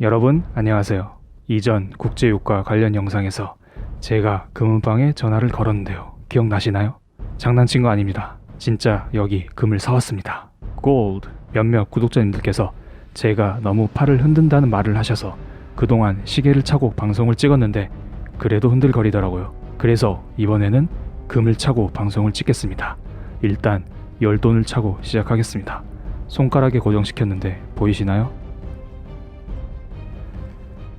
여러분 안녕하세요. 이전 국제유가 관련 영상에서 제가 금은방에 전화를 걸었는데요. 기억나시나요? 장난친 거 아닙니다. 진짜 여기 금을 사왔습니다. 골드. 몇몇 구독자님들께서 제가 너무 팔을 흔든다는 말을 하셔서 그동안 시계를 차고 방송을 찍었는데 그래도 흔들거리더라고요. 그래서 이번에는 금을 차고 방송을 찍겠습니다. 일단 열돈을 차고 시작하겠습니다. 손가락에 고정시켰는데 보이시나요?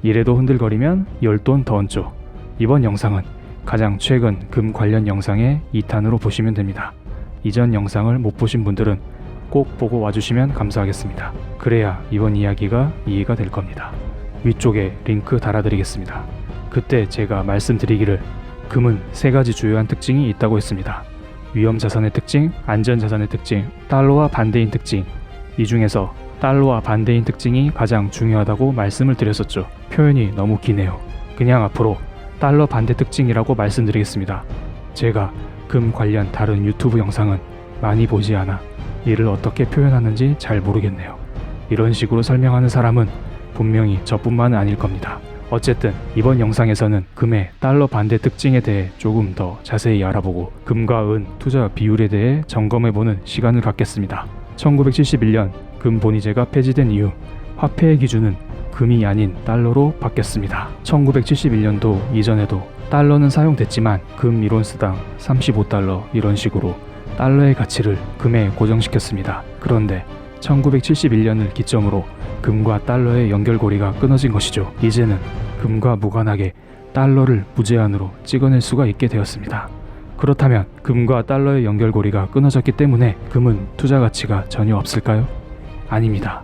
이래도 흔들거리면 열돈 더 얹죠. 이번 영상은 가장 최근 금 관련 영상의 2탄으로 보시면 됩니다. 이전 영상을 못 보신 분들은 꼭 보고 와주시면 감사하겠습니다. 그래야 이번 이야기가 이해가 될 겁니다. 위쪽에 링크 달아드리겠습니다. 그때 제가 말씀드리기를 금은 세 가지 주요한 특징이 있다고 했습니다. 위험 자산의 특징, 안전 자산의 특징, 달러와 반대인 특징. 이 중에서 달러와 반대인 특징이 가장 중요하다고 말씀을 드렸었죠. 표현이 너무 기네요. 그냥 앞으로 달러 반대 특징이라고 말씀드리겠습니다. 제가 금 관련 다른 유튜브 영상은 많이 보지 않아 이를 어떻게 표현하는지 잘 모르겠네요. 이런 식으로 설명하는 사람은 분명히 저뿐만은 아닐 겁니다. 어쨌든 이번 영상에서는 금의 달러 반대 특징에 대해 조금 더 자세히 알아보고 금과 은 투자 비율에 대해 점검해보는 시간을 갖겠습니다. 1971년 금 본위제가 폐지된 이후 화폐의 기준은 금이 아닌 달러로 바뀌었습니다. 1971년도 이전에도 달러는 사용됐지만 금 1온스당 35달러 이런 식으로 달러의 가치를 금에 고정시켰습니다. 그런데 1971년을 기점으로 금과 달러의 연결고리가 끊어진 것이죠. 이제는 금과 무관하게 달러를 무제한으로 찍어낼 수가 있게 되었습니다. 그렇다면 금과 달러의 연결고리가 끊어졌기 때문에 금은 투자 가치가 전혀 없을까요? 아닙니다.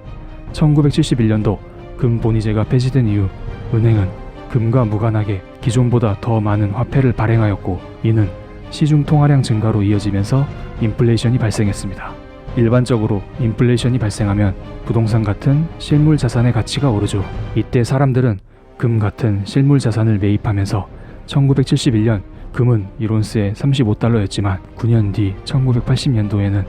1971년도 금 본위제가 폐지된 이후 은행은 금과 무관하게 기존보다 더 많은 화폐를 발행하였고 이는 시중 통화량 증가로 이어지면서 인플레이션이 발생했습니다. 일반적으로 인플레이션이 발생하면 부동산 같은 실물 자산의 가치가 오르죠. 이때 사람들은 금 같은 실물 자산을 매입하면서 1971년 금은 1온스에 35달러였지만 9년 뒤 1980년도에는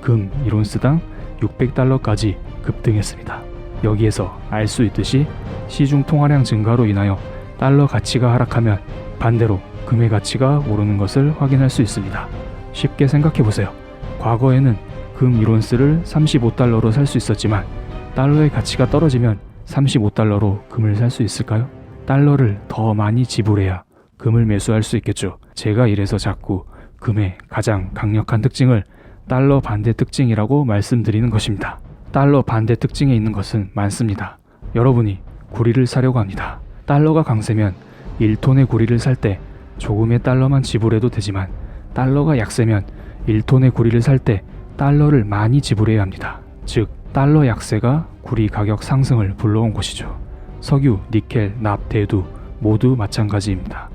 금 1온스당 600달러까지 급등했습니다. 여기에서 알 수 있듯이 시중 통화량 증가로 인하여 달러 가치가 하락하면 반대로 금의 가치가 오르는 것을 확인할 수 있습니다. 쉽게 생각해 보세요. 과거에는 금 1온스를 35달러로 살 수 있었지만 달러의 가치가 떨어지면 35달러로 금을 살 수 있을까요? 달러를 더 많이 지불해야 금을 매수할 수 있겠죠. 제가 이래서 자꾸 금의 가장 강력한 특징을 달러 반대 특징이라고 말씀드리는 것입니다. 달러 반대 특징에 있는 것은 많습니다. 여러분이 구리를 사려고 합니다. 달러가 강세면 1톤의 구리를 살 때 조금의 달러만 지불해도 되지만 달러가 약세면 1톤의 구리를 살 때 달러를 많이 지불해야 합니다. 즉 달러 약세가 구리 가격 상승을 불러온 것이죠. 석유, 니켈, 납, 대두 모두 마찬가지입니다.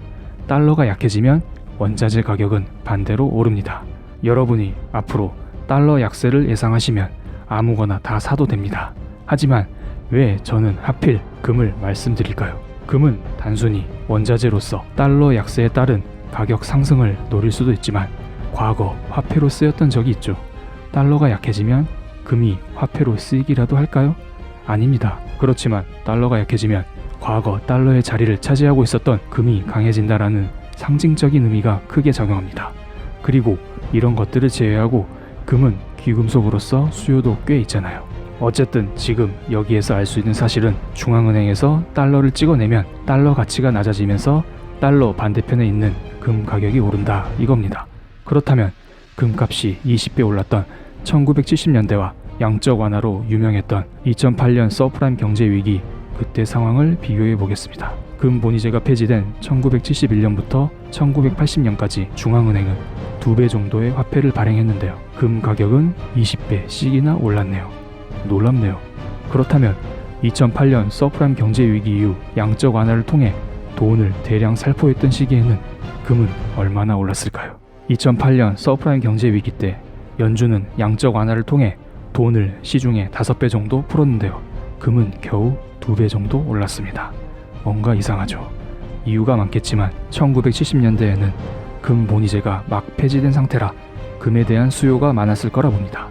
달러가 약해지면 원자재 가격은 반대로 오릅니다. 여러분이 앞으로 달러 약세를 예상하시면 아무거나 다 사도 됩니다. 하지만 왜 저는 하필 금을 말씀드릴까요? 금은 단순히 원자재로서 달러 약세에 따른 가격 상승을 노릴 수도 있지만 과거 화폐로 쓰였던 적이 있죠. 달러가 약해지면 금이 화폐로 쓰이기라도 할까요? 아닙니다. 그렇지만 달러가 약해지면 과거 달러의 자리를 차지하고 있었던 금이 강해진다라는 상징적인 의미가 크게 작용합니다. 그리고 이런 것들을 제외하고 금은 귀금속으로서 수요도 꽤 있잖아요. 어쨌든 지금 여기에서 알 수 있는 사실은 중앙은행에서 달러를 찍어내면 달러 가치가 낮아지면서 달러 반대편에 있는 금 가격이 오른다 이겁니다. 그렇다면 금값이 20배 올랐던 1970년대와 양적 완화로 유명했던 2008년 서프라임 경제 위기 그때 상황을 비교해 보겠습니다. 금 본위제가 폐지된 1971년부터 1980년까지 중앙은행은 두배 정도의 화폐를 발행했는데요. 금 가격은 20배씩이나 올랐네요. 놀랍네요. 그렇다면 2008년 서프라임 경제 위기 이후 양적 완화를 통해 돈을 대량 살포했던 시기에는 금은 얼마나 올랐을까요? 2008년 서프라임 경제 위기 때 연준은 양적 완화를 통해 돈을 시중에 5배 정도 풀었는데요. 금은 겨우 2배 정도 올랐습니다. 뭔가 이상하죠. 이유가 많겠지만 1970년대에는 금 본위제가 막 폐지된 상태라 금에 대한 수요가 많았을 거라 봅니다.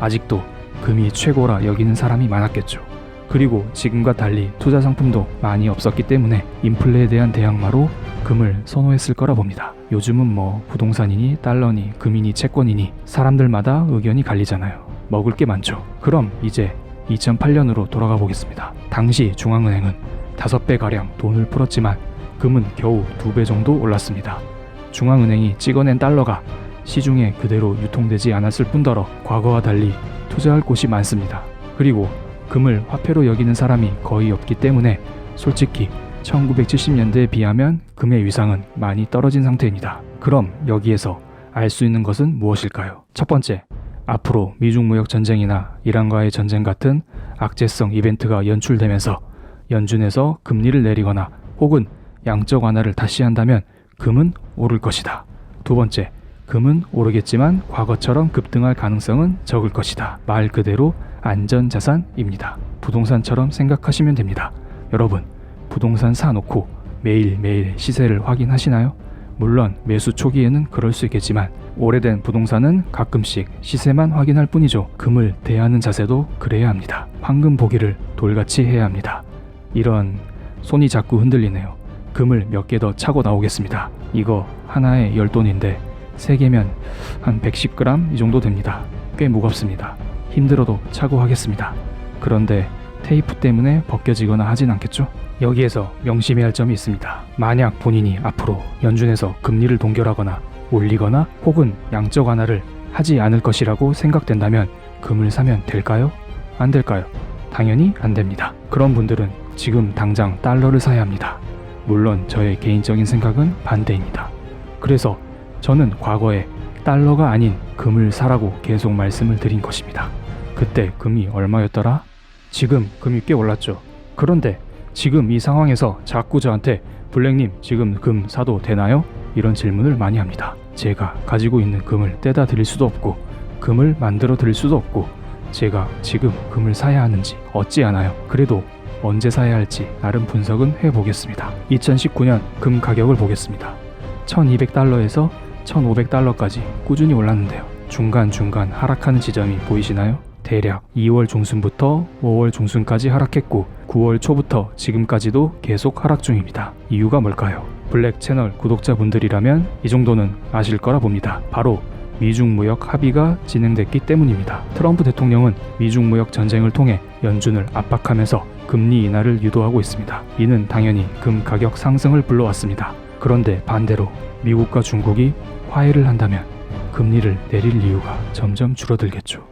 아직도 금이 최고라 여기는 사람이 많았겠죠. 그리고 지금과 달리 투자 상품도 많이 없었기 때문에 인플레에 대한 대항마로 금을 선호했을 거라 봅니다. 요즘은 뭐 부동산이니 달러니 금이니 채권이니 사람들마다 의견이 갈리잖아요. 먹을 게 많죠. 그럼 이제 2008년으로 돌아가 보겠습니다. 당시 중앙은행은 5배 가량 돈을 풀었지만 금은 겨우 2배 정도 올랐습니다. 중앙은행이 찍어낸 달러가 시중에 그대로 유통되지 않았을 뿐더러 과거와 달리 투자할 곳이 많습니다. 그리고 금을 화폐로 여기는 사람이 거의 없기 때문에 솔직히 1970년대에 비하면 금의 위상은 많이 떨어진 상태입니다. 그럼 여기에서 알 수 있는 것은 무엇일까요? 첫 번째, 앞으로 미중 무역 전쟁이나 이란과의 전쟁 같은 악재성 이벤트가 연출되면서 연준에서 금리를 내리거나 혹은 양적 완화를 다시 한다면 금은 오를 것이다. 두 번째, 금은 오르겠지만 과거처럼 급등할 가능성은 적을 것이다. 말 그대로 안전자산입니다. 부동산처럼 생각하시면 됩니다. 여러분, 부동산 사놓고 매일매일 시세를 확인하시나요? 물론 매수 초기에는 그럴 수 있겠지만 오래된 부동산은 가끔씩 시세만 확인할 뿐이죠. 금을 대하는 자세도 그래야 합니다. 황금 보기를 돌같이 해야 합니다. 이런 손이 자꾸 흔들리네요. 금을 몇 개 더 차고 나오겠습니다. 이거 하나에 10돈인데 3개면 한 110g 이 정도 됩니다. 꽤 무겁습니다. 힘들어도 차고 하겠습니다. 그런데 테이프 때문에 벗겨지거나 하진 않겠죠? 여기에서 명심해야 할 점이 있습니다. 만약 본인이 앞으로 연준에서 금리를 동결하거나 올리거나 혹은 양적 완화를 하지 않을 것이라고 생각된다면 금을 사면 될까요? 안 될까요? 당연히 안 됩니다. 그런 분들은 지금 당장 달러를 사야 합니다. 물론 저의 개인적인 생각은 반대입니다. 그래서 저는 과거에 달러가 아닌 금을 사라고 계속 말씀을 드린 것입니다. 그때 금이 얼마였더라? 지금 금이 꽤 올랐죠. 그런데 지금 이 상황에서 자꾸 저한테 블랙님 지금 금 사도 되나요? 이런 질문을 많이 합니다. 제가 가지고 있는 금을 떼다 드릴 수도 없고 금을 만들어 드릴 수도 없고 제가 지금 금을 사야 하는지 어찌 아나요? 그래도 언제 사야 할지 나름 분석은 해보겠습니다. 2019년 금 가격을 보겠습니다. 1200달러에서 1500달러까지 꾸준히 올랐는데요. 중간중간 하락하는 지점이 보이시나요? 대략 2월 중순부터 5월 중순까지 하락했고 9월 초부터 지금까지도 계속 하락 중입니다. 이유가 뭘까요? 블랙 채널 구독자분들이라면 이 정도는 아실 거라 봅니다. 바로 미중 무역 합의가 진행됐기 때문입니다. 트럼프 대통령은 미중 무역 전쟁을 통해 연준을 압박하면서 금리 인하를 유도하고 있습니다. 이는 당연히 금 가격 상승을 불러왔습니다. 그런데 반대로 미국과 중국이 화해를 한다면 금리를 내릴 이유가 점점 줄어들겠죠.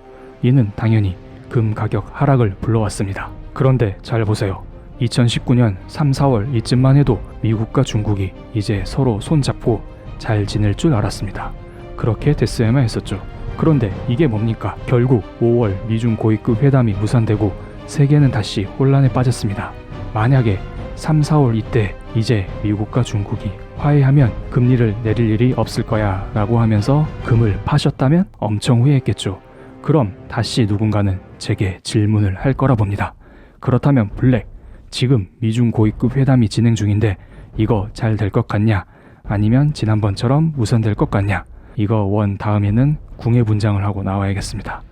이는 당연히 금 가격 하락을 불러왔습니다. 그런데 잘 보세요. 2019년 3, 4월 이쯤만 해도 미국과 중국이 이제 서로 손잡고 잘 지낼 줄 알았습니다. 그렇게 됐어야만 했었죠. 그런데 이게 뭡니까? 결국 5월 미중 고위급 회담이 무산되고 세계는 다시 혼란에 빠졌습니다. 만약에 3, 4월 이때 이제 미국과 중국이 화해하면 금리를 내릴 일이 없을 거야 라고 하면서 금을 파셨다면 엄청 후회했겠죠. 그럼 다시 누군가는 제게 질문을 할 거라 봅니다. 그렇다면 블랙, 지금 미중 고위급 회담이 진행 중인데 이거 잘 될 것 같냐? 아니면 지난번처럼 무산될 것 같냐? 이거 원 다음에는 궁예 분장을 하고 나와야겠습니다.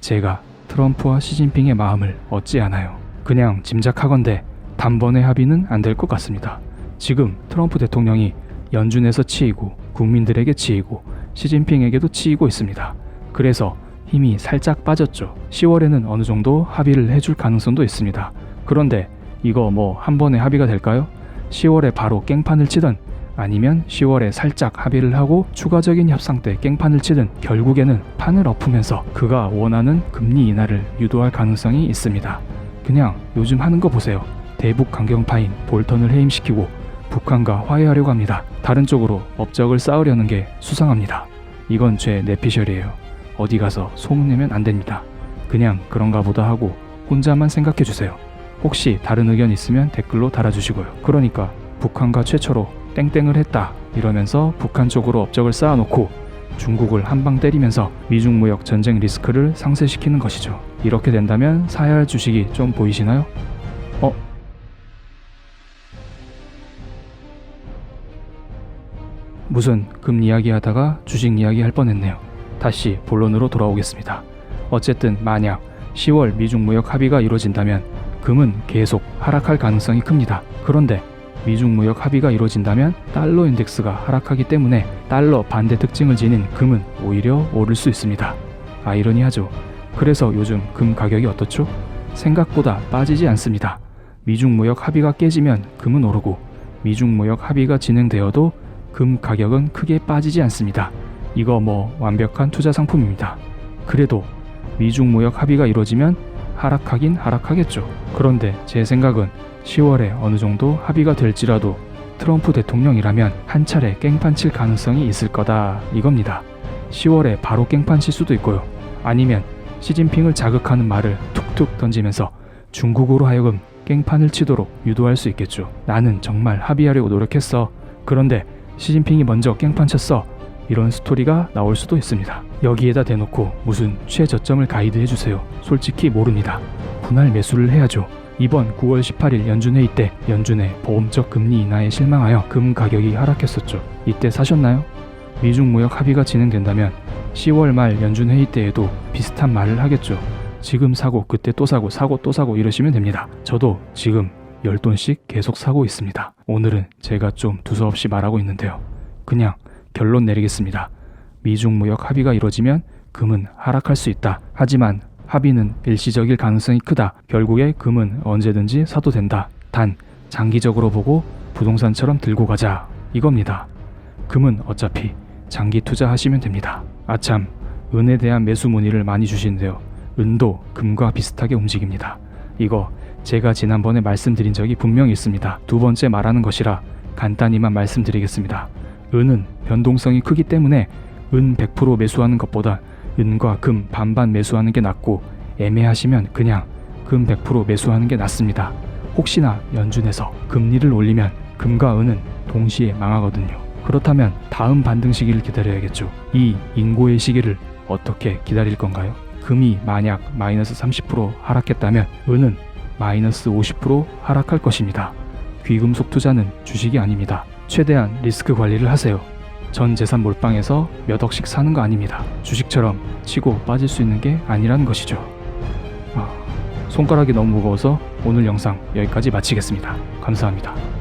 제가 트럼프와 시진핑의 마음을 얻지 않아요. 그냥 짐작하건대 단번에 합의는 안 될 것 같습니다. 지금 트럼프 대통령이 연준에서 치이고 국민들에게 치이고 시진핑에게도 치이고 있습니다. 그래서 힘이 살짝 빠졌죠. 10월에는 어느 정도 합의를 해줄 가능성도 있습니다. 그런데 이거 뭐 한 번에 합의가 될까요? 10월에 바로 깽판을 치든 아니면 10월에 살짝 합의를 하고 추가적인 협상 때 깽판을 치든 결국에는 판을 엎으면서 그가 원하는 금리 인하를 유도할 가능성이 있습니다. 그냥 요즘 하는 거 보세요. 대북 강경파인 볼턴을 해임시키고 북한과 화해하려고 합니다. 다른 쪽으로 업적을 쌓으려는 게 수상합니다. 이건 제 내피셜이에요. 어디 가서 소문내면 안 됩니다. 그냥 그런가 보다 하고 혼자만 생각해 주세요. 혹시 다른 의견 있으면 댓글로 달아주시고요. 그러니까 북한과 최초로 땡땡을 했다 이러면서 북한 쪽으로 업적을 쌓아놓고 중국을 한방 때리면서 미중 무역 전쟁 리스크를 상쇄시키는 것이죠. 이렇게 된다면 사야 할 주식이 좀 보이시나요? 어? 무슨 금 이야기 하다가 주식 이야기 할 뻔했네요. 다시 본론으로 돌아오겠습니다. 어쨌든 만약 10월 미중 무역 합의가 이루어진다면 금은 계속 하락할 가능성이 큽니다. 그런데 미중 무역 합의가 이루어진다면 달러 인덱스가 하락하기 때문에 달러 반대 특징을 지닌 금은 오히려 오를 수 있습니다. 아이러니하죠. 그래서 요즘 금 가격이 어떻죠? 생각보다 빠지지 않습니다. 미중 무역 합의가 깨지면 금은 오르고 미중 무역 합의가 진행되어도 금 가격은 크게 빠지지 않습니다. 이거 뭐 완벽한 투자 상품입니다. 그래도 미중 무역 합의가 이루어지면 하락하긴 하락하겠죠. 그런데 제 생각은 10월에 어느 정도 합의가 될지라도 트럼프 대통령이라면 한 차례 깽판 칠 가능성이 있을 거다 이겁니다. 10월에 바로 깽판 칠 수도 있고요. 아니면 시진핑을 자극하는 말을 툭툭 던지면서 중국으로 하여금 깽판을 치도록 유도할 수 있겠죠. 나는 정말 합의하려고 노력했어. 그런데 시진핑이 먼저 깽판 쳤어. 이런 스토리가 나올 수도 있습니다. 여기에다 대놓고 무슨 최저점을 가이드해 주세요. 솔직히 모릅니다. 분할 매수를 해야죠. 이번 9월 18일 연준회의 때 연준의 보험적 금리 인하에 실망하여 금 가격이 하락했었죠. 이때 사셨나요? 미중 무역 합의가 진행된다면 10월 말 연준회의 때에도 비슷한 말을 하겠죠. 지금 사고 그때 또 사고 사고 또 사고 이러시면 됩니다. 저도 지금 10돈씩 계속 사고 있습니다. 오늘은 제가 좀 두서없이 말하고 있는데요. 그냥 결론 내리겠습니다. 미중 무역 합의가 이루어지면 금은 하락할 수 있다. 하지만 합의는 일시적일 가능성이 크다. 결국에 금은 언제든지 사도 된다. 단 장기적으로 보고 부동산처럼 들고 가자. 이겁니다. 금은 어차피 장기 투자하시면 됩니다. 아참, 은에 대한 매수 문의를 많이 주시는데요. 은도 금과 비슷하게 움직입니다. 이거 제가 지난번에 말씀드린 적이 분명히 있습니다. 두 번째 말하는 것이라 간단히만 말씀드리겠습니다. 은은 변동성이 크기 때문에 은 100% 매수하는 것보다 은과 금 반반 매수하는 게 낫고 애매하시면 그냥 금 100% 매수하는 게 낫습니다. 혹시나 연준에서 금리를 올리면 금과 은은 동시에 망하거든요. 그렇다면 다음 반등 시기를 기다려야겠죠. 이 인고의 시기를 어떻게 기다릴 건가요? 금이 만약 마이너스 30% 하락했다면 은은 마이너스 50% 하락할 것입니다. 귀금속 투자는 주식이 아닙니다. 최대한 리스크 관리를 하세요. 전 재산 몰빵해서 몇 억씩 사는 거 아닙니다. 주식처럼 치고 빠질 수 있는 게 아니라는 것이죠. 아, 손가락이 너무 무거워서 오늘 영상 여기까지 마치겠습니다. 감사합니다.